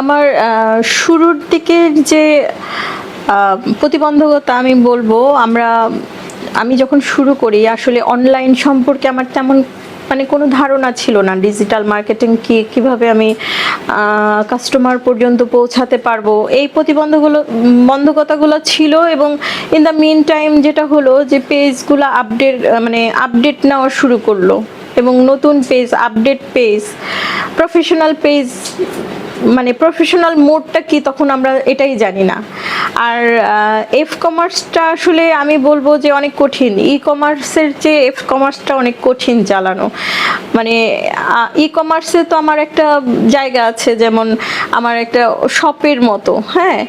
আমার শুরুর দিকের যে প্রতিবন্ধকতা আমি বলব, আমরা, আমি যখন শুরু করি, আসলে অনলাইন সম্পর্কে আমার তেমন মানে কোনো ধারণা ছিল না। ডিজিটাল মার্কেটিং কি, কীভাবে আমি কাস্টমার পর্যন্ত পৌঁছাতে পারব? এই প্রতিবন্ধকগুলো, বন্ধকতাগুলো ছিল এবং ইন দ্য মিন টাইম যেটা হলো যে পেজগুলো আপডেট মানে আপডেট নেওয়া শুরু করল। এবং নতুন page update page professional page মানে প্রফেশনাল মোডটা কি তখন আমরা এটাই জানি না। আর এফ কমার্সটা আসলে আমি বলব যে অনেক কঠিন। ই কমার্সের চেয়ে এফ কমার্সটা অনেক কঠিন চালানো মানে ই কমার্সে তো আমার একটা জায়গা আছে, যেমন আমার একটা শপের মতো হ্যাঁ?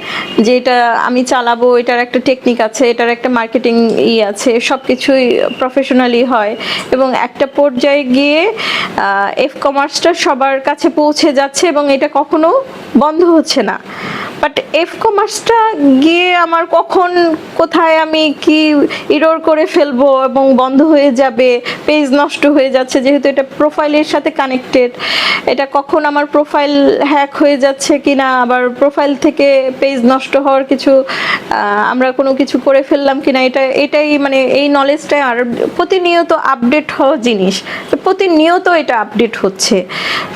যে এটা আমি চালাবো, এটার একটা টেকনিক আছে, এটার একটা মার্কেটিং ই আছে সব কিছুই প্রফেশনালি হয়। এবং একটা পর্যায়ে গিয়ে এফ কমার্সটা সবার কাছে পৌঁছে যাচ্ছে এবং এটা কখনো বন্ধ হচ্ছে না। বাট এফ কমার্সটা গিয়ে আমার কখন, কোথায় আমি কি ইরোর করে ফেলব এবং বন্ধ হয়ে যাবে পেজ নষ্ট হয়ে যাচ্ছে, যেহেতু এটা প্রোফাইলের সাথে কানেক্টেড এটা কখন আমার প্রোফাইল হ্যাক হয়ে যাচ্ছে কি না আবার প্রোফাইল থেকে পেজ নষ্ট হওয়ার কিছু আমরা কোনো কিছু করে ফেললাম কিনা, এটা, এটাই মানে এই নলেজটাই আর প্রতিনিয়ত আপডেট হওয়া জিনিস, তো প্রতিনিয়ত এটা আপডেট হচ্ছে।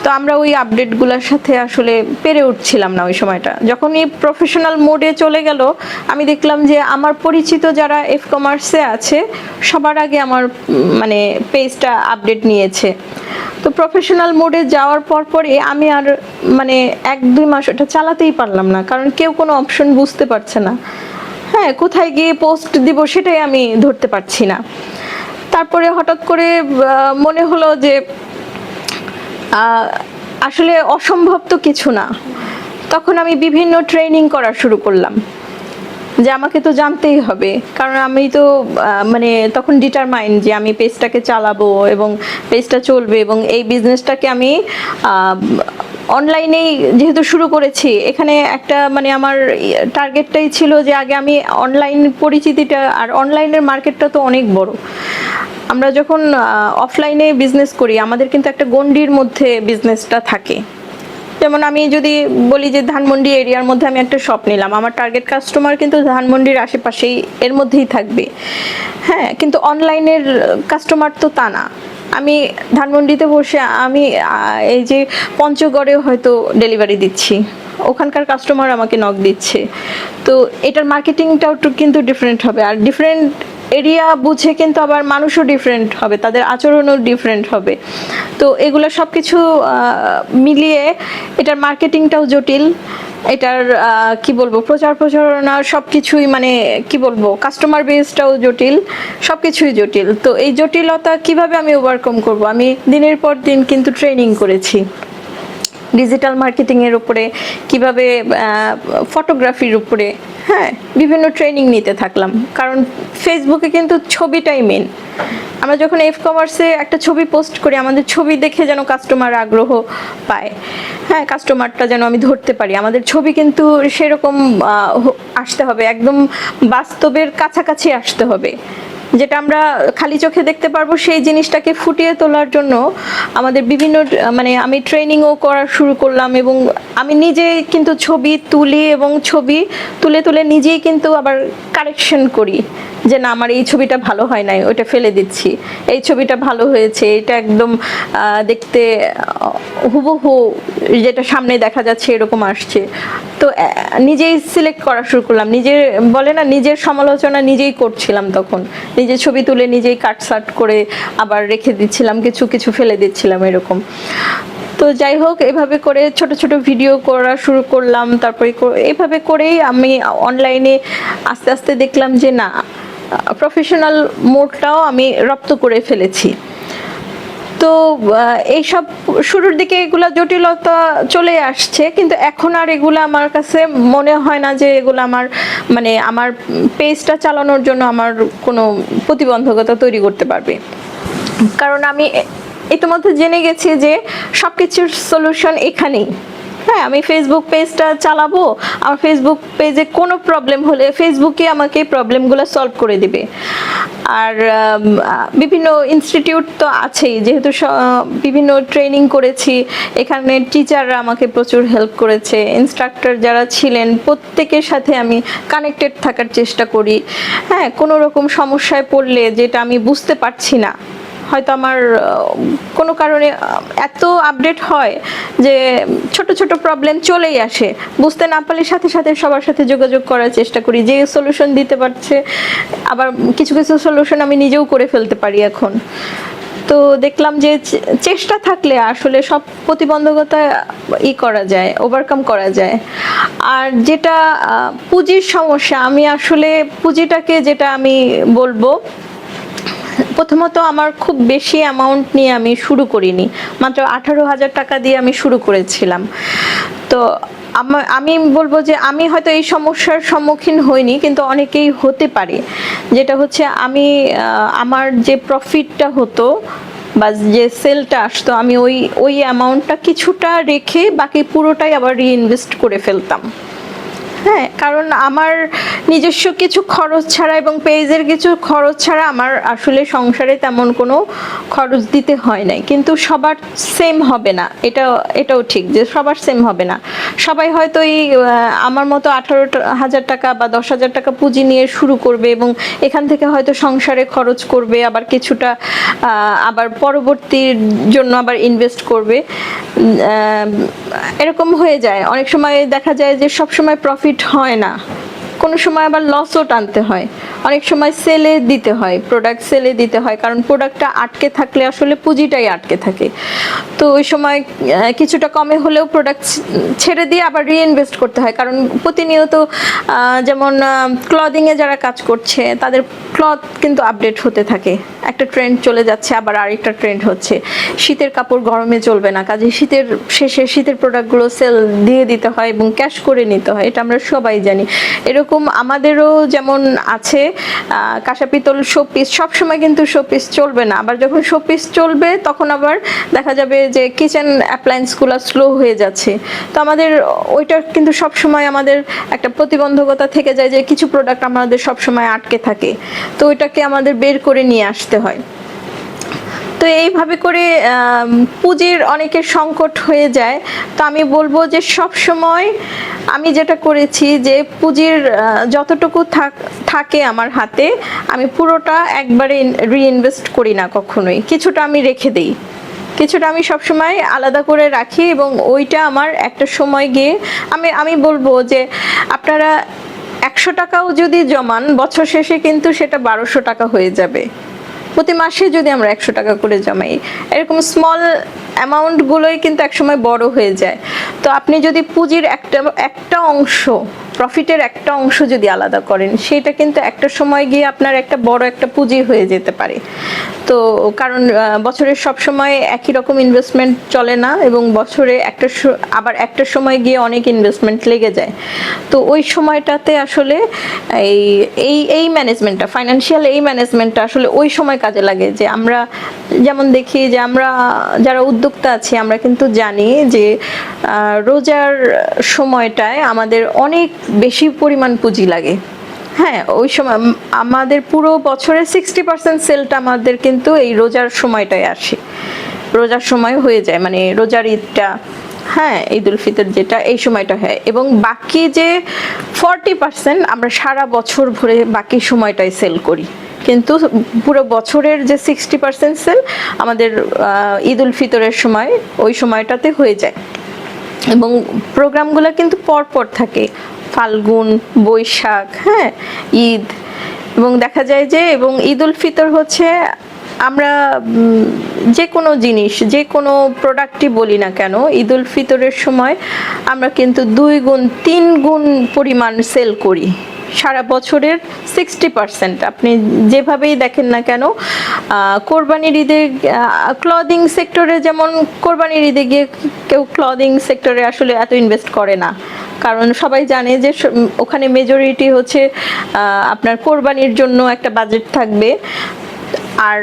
তো আমরা ওই আপডেটগুলোর সাথে আসলে পেরে উঠছিলাম না ওই সময়টা। যখন এই প্রফেশনাল মোডে চলে গেল, আমি দেখলাম যে আমার পরিচিত যারা এফ কমার্সে আছে, সবার আগে আমার মানে পেজটা আপডেট নিয়েছে। তো প্রফেশনাল মোডে যাওয়ার পর পরে আমি আর মানে এক, দুই মাস ওটা চালাতেই পারলাম না, কারণ কেউ কোনো অপশন বুঝতে পারছে না। হ্যাঁ কোথায় গিয়ে পোস্ট দিব সেটাই আমি ধরতে পারছি না। তারপরে হঠাৎ করে মনে হলো যে আসলে অসম্ভব তো কিছু না। তখন আমি বিভিন্ন ট্রেনিং করা শুরু করলাম। যে আমাকে তো জানতেই হবে, কারণ আমি তো মানে তখন ডিটারমাইন্ড যে আমি পেজটাকে চালাবো এবং পেজটা চলবে এবং এই বিজনেসটাকে আমি অনলাইনেই যেহেতু শুরু করেছি, এখানে একটা মানে আমার টার্গেটটাই ছিল যে আগে আমি অনলাইন পরিচিতিটা, আর অনলাইনের মার্কেটটা তো অনেক বড়। আমরা যখন অফলাইনে বিজনেস করি, আমাদের কিন্তু একটা গণ্ডির মধ্যে বিজনেসটা থাকে। যেমন আমি যদি বলি যে ধানমন্ডি এরিয়ার মধ্যে আমি একটা শপ নিলাম, আমার টার্গেট কাস্টমার কিন্তু ধানমন্ডির আশেপাশেই এর মধ্যেই থাকবে। হ্যাঁ কিন্তু অনলাইনের কাস্টমার তো তা না। আমি ধানমন্ডিতে বসে আমি এই যে পঞ্চগড়ে হয়তো ডেলিভারি দিচ্ছি। ওখানকার কাস্টমার আমাকে নক দিচ্ছে। তো এটার মার্কেটিংটাও কিন্তু ডিফারেন্ট হবে। আর ডিফারেন্ট এরিয়া বুঝে কিন্তু আবার মানুষও ডিফারেন্ট হবে, তাদের আচরণও ডিফারেন্ট হবে। তো এগুলো সব কিছু মিলিয়ে এটার মার্কেটিংটাও জটিল, এটার কি বলব, প্রচার প্রচারণা সব কিছুই মানে কি বলব কাস্টমার বেসটাও জটিল সব কিছুই জটিল। তো এই জটিলতা কীভাবে আমি ওভারকাম করব? আমি দিনের পর দিন কিন্তু ট্রেনিং করেছি। ডিজিটাল মার্কেটিংয়ের উপরে, কীভাবে ফটোগ্রাফির উপরে হ্যাঁ বিভিন্ন ট্রেনিং নিতে থাকলাম। কারণ ফেসবুকে কিন্তু ছবিটাই মেন আমরা যখন এফ কমার্সে একটা ছবি পোস্ট করি, আমাদের ছবি দেখে যেন কাস্টমার আগ্রহ পায়। হ্যাঁ কাস্টমারটা যেন আমি ধরতে পারি। আমাদের ছবি কিন্তু সেরকম আসতে হবে। একদম বাস্তবের কাছাকাছি আসতে হবে। যেটা আমরা খালি চোখে দেখতে পারব, সেই জিনিসটাকে ফুটিয়ে তোলার জন্য আমাদের বিভিন্ন মানে আমি ট্রেনিংও করা শুরু করলাম এবং আমি নিজে কিন্তু ছবি তুলি এবং ছবি তুলে তুলে নিজেই কিন্তু আবার কারেকশন করি। যে না, আমার এই ছবিটা ভালো হয় নাই ওটা ফেলে দিচ্ছি। এই ছবিটা ভালো হয়েছে, এটা একদম দেখতে হুবহু যেটা সামনে দেখা যাচ্ছে এরকম আসছে। তো নিজেই সিলেক্ট করা শুরু করলাম। নিজের, বলে না, নিজের সমালোচনা নিজেই করছিলাম তখন। নিজের ছবি তুলে নিজেই কাট সাট করে আবার রেখে দিচ্ছিলাম, কিছু কিছু ফেলে দিচ্ছিলাম এরকম। তো যাই হোক, এভাবে করে ছোট ছোট ভিডিও করা শুরু করলাম। তারপরে এভাবে করেই আমি অনলাইনে আস্তে আস্তে দেখলাম যে না প্রফেশনাল মোডটাও আমি রপ্ত করে ফেলেছি। তো এইসব শুরুর দিকে এগুলা জটিলতা চলে আসছে, কিন্তু এখন আর এগুলো আমার কাছে মনে হয় না যে এগুলো আমার মানে আমার পেজটা চালানোর জন্য আমার কোনো প্রতিবন্ধকতা তৈরি করতে পারবে। কারণ আমি ইতিমধ্যে জেনে গেছি যে সব কিছুর সলিউশন এখানেই। হ্যাঁ আমি ফেসবুক পেজটা চালাবো। আমার ফেসবুক পেজে কোনো প্রবলেম হলে ফেসবুকে আমাকে প্রবলেমগুলো সলভ করে দিবে। আর বিভিন্ন ইনস্টিটিউট তো আছেই, যেহেতু বিভিন্ন ট্রেনিং করেছি, এখানে টিচাররা আমাকে প্রচুর হেল্প করেছে ইনস্ট্রাক্টর যারা ছিলেন, প্রত্যেকের সাথে আমি কানেক্টেড থাকার চেষ্টা করি। হ্যাঁ কোনো রকম সমস্যায় পড়লে যেটা আমি বুঝতে পারছি না হয়তো আমার কোনো কারণে এত আপডেট হয় যে ছোট ছোট প্রবলেম চলেই আসে। বুঝতে না পারলে সাথে সাথে সবার সাথে যোগাযোগ করার চেষ্টা করি, যে সলিউশন দিতে পারছে, আবার কিছু কিছু সলিউশন আমি নিজেও করে ফেলতে পারি এখন। তো দেখলাম যে চেষ্টা থাকলে আসলে সব প্রতিবন্ধকতা ই করা যায় ওভারকাম করা যায়। আর যেটা পুঁজির সমস্যা, আমি আসলে পুঁজিটাকে যেটা আমি বলব প্রথমত আমার খুব বেশি অ্যামাউন্ট নিয়ে আমি শুরু করিনি। মাত্র আঠারো হাজার টাকা দিয়ে আমি শুরু করেছিলাম। তো আমি বলব যে আমি হয়তো এই সমস্যার সম্মুখীন হইনি, কিন্তু অনেকেই হতে পারে। যেটা হচ্ছে আমি আমার যে প্রফিটটা হতো বা যে সেলটা আসতো, আমি ওই ওই অ্যামাউন্টটা কিছুটা রেখে বাকি পুরোটাই আবার রিইনভেস্ট করে ফেলতাম। হ্যাঁ কারণ আমার নিজস্ব কিছু খরচ ছাড়া এবং পেজের কিছু খরচ ছাড়া আমার আসলে সংসারে তেমন কোনো খরচ দিতে হয় নাই। কিন্তু সবার সেম হবে না। এটা এটাও ঠিক যে সবার সেম হবে না। সবাই হয়তো এই আমার মতো আঠারো হাজার টাকা বা দশ হাজার টাকা পুঁজি নিয়ে শুরু করবে এবং এখান থেকে হয়তো সংসারে খরচ করবে, আবার কিছুটা আবার পরবর্তীর জন্য আবার ইনভেস্ট করবে। এরকম হয়ে যায়। অনেক সময় দেখা যায় যে সব সময় প্রফিট হয় না। কোনো সময় আবার লসও টানতে হয়। অনেক সময় সেলে দিতে হয় প্রোডাক্ট সেলে দিতে হয়, কারণ প্রোডাক্টটা আটকে থাকলে আসলে পুঁজিটাই আটকে থাকে। তো ওই সময় কিছুটা কমে হলেও প্রোডাক্ট ছেড়ে দিয়ে আবার রিইনভেস্ট করতে হয়। কারণ প্রতিনিয়ত যেমন ক্লদিংয়ে যারা কাজ করছে, তাদের ক্লথ কিন্তু আপডেট হতে থাকে। একটা ট্রেন্ড চলে যাচ্ছে, আবার আরেকটা ট্রেন্ড হচ্ছে। শীতের কাপড় গরমে চলবে না, কাজে শীতের শেষে শীতের প্রোডাক্টগুলো সেল দিয়ে দিতে হয় এবং ক্যাশ করে নিতে হয়, এটা আমরা সবাই জানি। এরকম আমাদেরও যেমন আছে কাঁসা পিতল শোপিস, সবসময় কিন্তু শোপিস চলবে না। আবার যখন শোপিস চলবে, তখন আবার দেখা যাবে যে কিচেন অ্যাপ্লায়েন্সগুলো স্লো হয়ে যাচ্ছে। তো আমাদের ওইটা কিন্তু সবসময় আমাদের একটা প্রতিবন্ধকতা থেকে যায় যে কিছু প্রোডাক্ট আমাদের সবসময় আটকে থাকে। তো ওইটাকে আমাদের বের করে নিয়ে আসতে হয়। তো এইভাবে করে পুঁজির অনেকের সংকট হয়ে যায়। তো আমি বলব যে সব সময় আমি যেটা করেছি যে পুঁজির যতটুকু থাক- আমার হাতে, আমি পুরোটা একবারে রিইনভেস্ট করি না কখনোই। কিছুটা আমি রেখে দিই। কিছুটা আমি সবসময় আলাদা করে রাখি এবং ওইটা আমার একটা সময় গিয়ে আমি আমি বলব যে আপনারা একশো টাকাও যদি জমান, বছর শেষে কিন্তু সেটা বারোশো টাকা হয়ে যাবে। প্রতি মাসে যদি আমরা একশো টাকা করে জমাই, এরকম স্মল অ্যামাউন্টগুলোই কিন্তু একসময় বড় হয়ে যায়। তো আপনি যদি পুঁজির একটা একটা অংশ প্রফিটের একটা অংশ যদি আলাদা করেন, সেটা কিন্তু একটা সময় গিয়ে আপনার একটা বড় একটা পুঁজি হয়ে যেতে পারে। তো কারণ বছরের সব সময় একই রকম ইনভেস্টমেন্ট চলে না এবং বছরে একটা আবার একটা সময় গিয়ে অনেক ইনভেস্টমেন্ট লেগে যায়। তো ওই সময়টাতে আসলে এই এই এই ম্যানেজমেন্টটা ফাইনান্সিয়াল এই ম্যানেজমেন্টটা আসলে ওই সময় কাজে লাগে যে আমরা যেমন দেখি যে আমরা যারা উদ্যোক্তা আছি, আমরা কিন্তু জানি যে রোজার সময়টায় আমাদের অনেক বেশি পরিমাণ পুঁজি লাগে। হ্যাঁ ওই সময় আমাদের পুরো বছরের সিক্সটি পার্সেন্ট সেলটা আমাদের কিন্তু এই রোজার সময়টায় আসে। রোজার সময় হয়ে যায় মানে রোজার ঈদটা হ্যাঁ ঈদ উল ফিতর যেটা, এই সময়টা হয়। এবং বাকি যে ফর্টি পার্সেন্ট আমরা সারা বছর ভরে বাকি সময়টায় সেল করি। কিন্তু পুরো বছরের যে সিক্সটি পার্সেন্ট সেল আমাদের ঈদ উল ফিতরের সময়, ওই সময়টাতে হয়ে যায়। এবং প্রোগ্রামগুলো কিন্তু পরপর থাকে। ফাল্গুন, বৈশাখ হ্যাঁ ঈদ। এবং দেখা যায় যে, এবং ঈদ উল ফিতর হচ্ছে আমরা যে কোনো জিনিস, যে কোনো প্রোডাক্টই বলি না কেন ঈদ উল ফিতরের সময় আমরা কিন্তু দুই গুণ, তিন গুণ পরিমাণ সেল করি। সারা বছরের সিক্সটি পার্সেন্ট আপনি যেভাবেই দেখেন না কেন কোরবানির ঈদে ক্লদিং সেক্টরে যেমন কোরবানির ঈদে গিয়ে কেউ ক্লদিং সেক্টরে আসলে এত ইনভেস্ট করে না। কারণ সবাই জানে যে ওখানে মেজরিটি হচ্ছে আপনার কোরবানির জন্য একটা বাজেট থাকবে। আর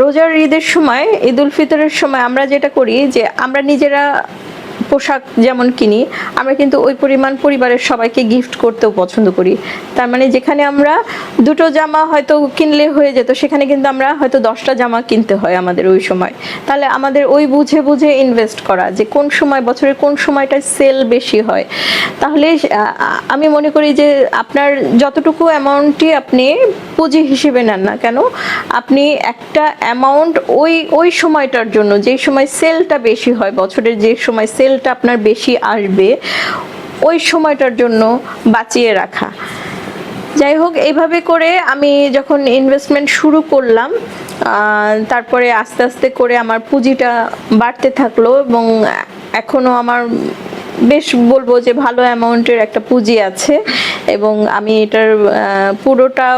রোজার ঈদের সময় ঈদ উল ফিতরের সময় আমরা যেটা করি যে আমরা নিজেরা পোশাক যেমন কিনি, আমরা কিন্তু ওই পরিমাণ পরিবারের সবাইকে গিফট করতেও পছন্দ করি। তার মানে যেখানে আমরা দুটো জামা হয়তো কিনলে হয়ে যেত, সেখানে কিন্তু আমরা হয়তো দশটা জামা কিনতে হয় আমাদের ওই সময়। তাহলে আমাদের ওই বুঝে বুঝে ইনভেস্ট করা যে কোন সময়, বছরের কোন সময়টা সেল বেশি হয়। তাহলে আমি মনে করি যে আপনার যতটুকু অ্যামাউন্টই আপনি পুঁজি হিসেবে নেন না কেন, আপনি একটা অ্যামাউন্ট ওই ওই সময়টার জন্য, যেই সময় সেলটা বেশি হয়, বছরের যে সময় সেলটা আপনার বেশি আসবে, ওই সময়টার জন্য বাঁচিয়ে রাখা। যাই হোক এইভাবে করে আমি যখন ইনভেস্টমেন্ট শুরু করলাম তারপরে আস্তে আস্তে করে আমার পুঁজিটা বাড়তে থাকল এবং এখনও আমার বেশ বলব যে ভালো অ্যামাউন্টের একটা পুঁজি আছে এবং আমি এটার পুরোটা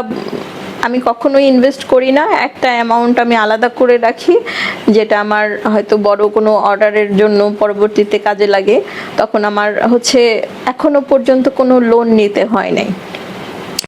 আমি কখনো ইনভেস্ট করি না। একটা অ্যামাউন্ট আমি আলাদা করে রাখি, যেটা আমার হয়তো বড় কোনো অর্ডারের জন্য পরবর্তীতে কাজে লাগে। তখন আমার হচ্ছে এখনও পর্যন্ত কোনো লোন নিতে হয় নাই।